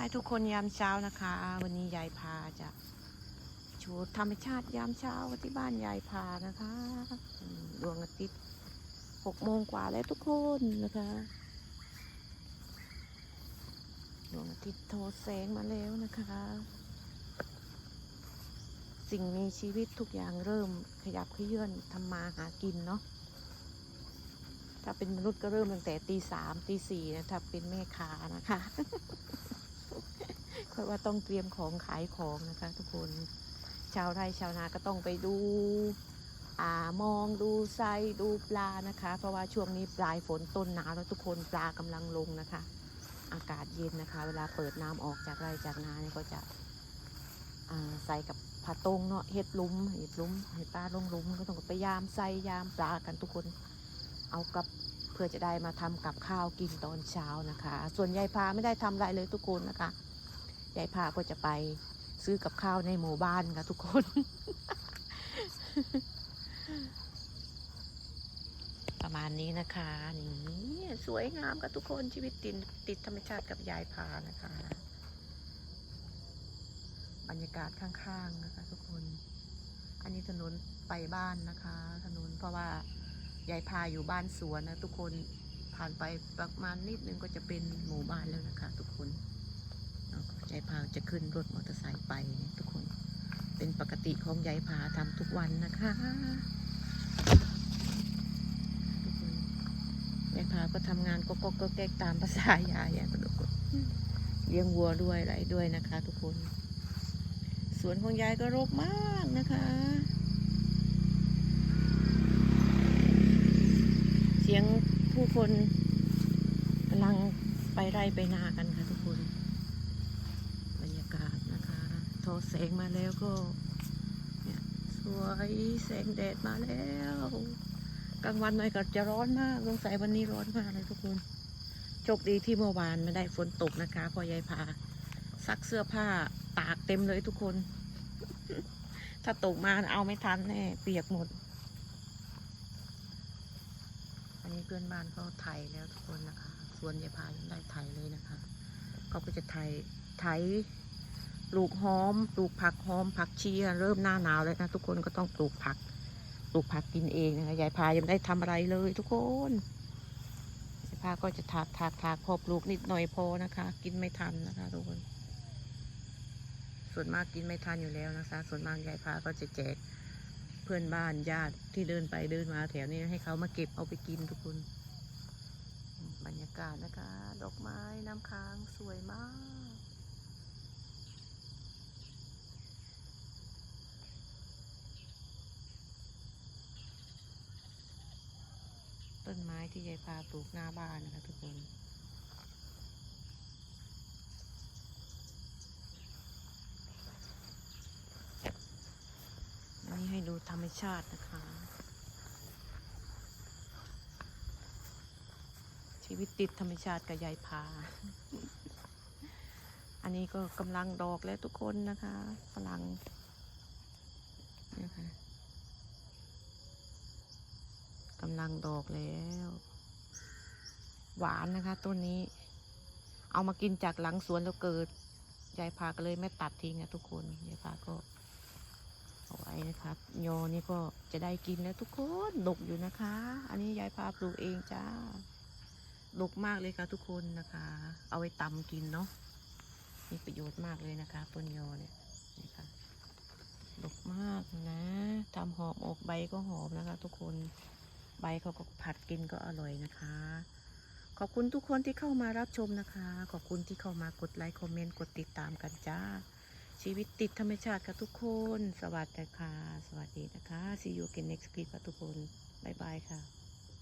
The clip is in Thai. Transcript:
ให้ทุกคนยามเช้านะคะ วันนี้ยายพาจะชว์ธรรมชาติยามเช้าที่บ้านยายพานะคะดวงอาทิตย์หกโมงกว่าแล้วทุกคนนะคะดวงอาทิตย์โทอแสงมาแล้วนะคะ สิ่งมีชีวิตทุกอย่างเริ่มขยับขยื่นทำมาหากินเนาะถ้าเป็นมนุษย์ก็เริ่มตั้งแต่ตีสามตีสี่นะถ้าเป็นแม่ค้านะคะ ค่อยว่าต้องเตรียมของขายของนะคะ ทุกคน ชาวไร่ชาวนาก็ต้องไปดูอ่ามองดูไซดูปลานะคะ เพราะว่าช่วงนี้ปลายฝนต้นหนาวแล้วทุกคนปลากำลังลงนะคะ อากาศเย็นนะคะ เวลาเปิดน้ำออกจากไร่จากนาเนี่ยก็จะใส่กับผัดตงเนาะเห็ดลุมเห็ดลุมเห็ดปลาลงลุมก็ต้องไปยามใส่ยามปลากันทุกคน เอากับเพื่อจะได้มาทำกับข้าวกินตอนเช้านะคะ ส่วนยายพาไม่ได้ทำอะไรเลยทุกคนนะคะ ยายพาก็จะไปซื้อกับข้าวในหมู่บ้านค่ะทุกคน ประมาณนี้นะคะนี่สวยงามกับทุกคนชีวิตติดติดธรรมชาติกับยายพานะคะ บรรยากาศข้างๆนะคะทุกคน อันนี้ถนนไปบ้านนะคะ ถนนเพราะว่ายายพาอยู่บ้านสวนนะทุกคนผ่านไปประมาณนิดนึงก็จะเป็นหมู่บ้านแล้วนะคะ ทุกคนเนายายพาจะขึ้นรถมอเตอร์ไซค์ไปเนี่ยทุกคน เป็นปกติของยายพาทำทุกวันนะคะทุกคนยายพาก็ทำงานก็ก็ก็แก๊กตามภาษายายอะทุกคนเลี้ยงวัวด้วยอะไรด้วยนะคะ ทุกคน สวนของยายก็รกมากนะคะเสียงผู้คนกำลังไปไร่ไปนากันค่ะทุกคน บรรยากาศนะคะท อแสงมาแล้วก็เนี่ยสวยแสงแดดมาแล้วกลางวันหน่อยก็จะร้อนมากสงสัยวันนี้ร้อนมากเลยทุกคนโชคดีที่เมื่อวานไม่ได้ฝนตกนะคะพอยายพาซักเสื้อผ้าตากเต็มเลยทุกคน ถ้าตกมาเอาไม่ทันแน่เปียกหมด อันนี้เพื่อนบ้านเขาไถแล้วทุกคนนะคะส่วนยายพายังได้ไถเลยนะคะเขาก็จะไถไถ ปลูกหอม ปลูกผักหอม ผักชีเริ่มหน้าหนาวแล้วนะทุกคนก็ต้องปลูกผัก ปลูกผักกินเองนะคะยายพายังไม่ได้ทำอะไรเลยทุกคนยายพาก็จะถากถากถากพอปลูกนิดหน่อยพอนะคะ กินไม่ทันนะคะทุกคน ส่วนมากกินไม่ทันอยู่แล้วนะคะ ส่วนมากยายพาก็จะแจกเพื่อนบ้านญาติที่เดินไปเดินมาแถวนี้ให้เขามาเก็บเอาไปกินทุกคนบรรยากาศนะคะ ดอกไม้น้ำค้างสวยมาก ไม้ที่ยายพาปลูกหน้าบ้านนะคะทุกคนอันนี้ให้ดูธรรมชาตินะคะ ชีวิตติดธรรมชาติกับยายพา อันนี้ก็กำลังดอกแล้วทุกคนนะคะฝรั่งนะคะกำ ลังดอกแล้ว หวานนะคะต้นนี้ เอามากินจากหลังสวนแล้วเกิดยายพาก็เลยไม่ตัดทิ้งนะทุกคนยายพาก็เอาไว้นะครับโยนี่ก็จะได้กินแล้วทุกคนดกอยู่นะคะ อันนี้ยายพาปลูกเองจ้าดกมากเลยค่ะทุกคนนะคะ เอาไว้ตำกินเนาะมีประโยชน์มากเลยนะคะต้นโยเนี่ยนี่ค่ะดกมากนะทำหอมอกใบก็หอมนะคะทุกคน ใบเขาก็ผัดกินก็อร่อยนะคะ ขอบคุณทุกคนที่เข้ามารับชมนะคะ ขอบคุณที่เข้ามากดไลค์คอมเมนต์กดติดตามกันจ้า ชีวิตติดธรรมชาติค่ะทุกคน สวัสดีค่ะ สวัสดีนะคะ see you again next clip ค่ะทุกคน บ๊ายบายค่ะ